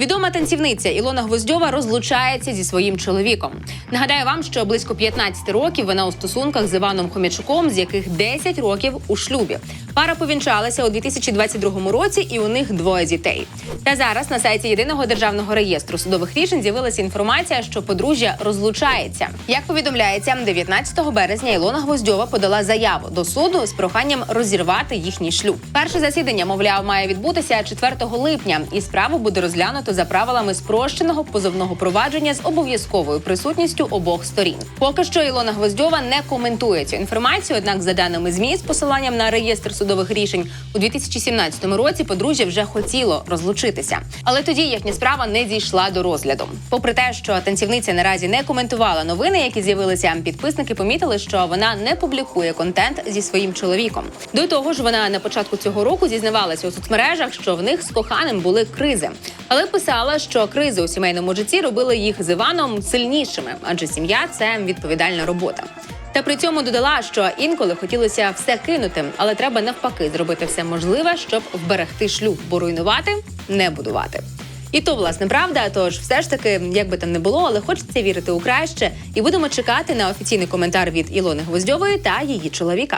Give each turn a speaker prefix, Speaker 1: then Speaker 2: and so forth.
Speaker 1: Відома танцівниця Ілона Гвоздьова розлучається зі своїм чоловіком. Нагадаю вам, що близько 15 років вона у стосунках з Іваном Хомячуком, з яких 10 років у шлюбі. Пара повінчалася у 2022 році, і у них двоє дітей. Та зараз на сайті єдиного державного реєстру судових рішень з'явилася інформація, що подружжя розлучається. Як повідомляється, 19 березня Ілона Гвоздьова подала заяву до суду з проханням розірвати їхній шлюб. Перше засідання, мовляв, має відбутися 4 липня, і справу буде розглянуто за правилами спрощеного позовного провадження з обов'язковою присутністю обох сторін. Поки що Ілона Гвоздьова не коментує цю інформацію. Однак, за даними ЗМІ, з посиланням на реєстр судових рішень у 2017 році подружжя вже хотіло розлучитися, але тоді їхня справа не дійшла до розгляду. Попри те, що танцівниця наразі не коментувала новини, які з'явилися, підписники помітили, що вона не публікує контент зі своїм чоловіком. До того ж, вона на початку цього року зізнавалася у соцмережах, що в них з коханим були кризи, але писала, що кризи у сімейному житті робили їх з Іваном сильнішими, адже сім'я це відповідальна робота. Та при цьому додала, що інколи хотілося все кинути, але треба навпаки зробити все можливе, щоб вберегти шлюб, бо руйнувати не будувати. І то власне правда. Тож, все ж таки, як би там не було, але хочеться вірити у краще, і будемо чекати на офіційний коментар від Ілони Гвоздьової та її чоловіка.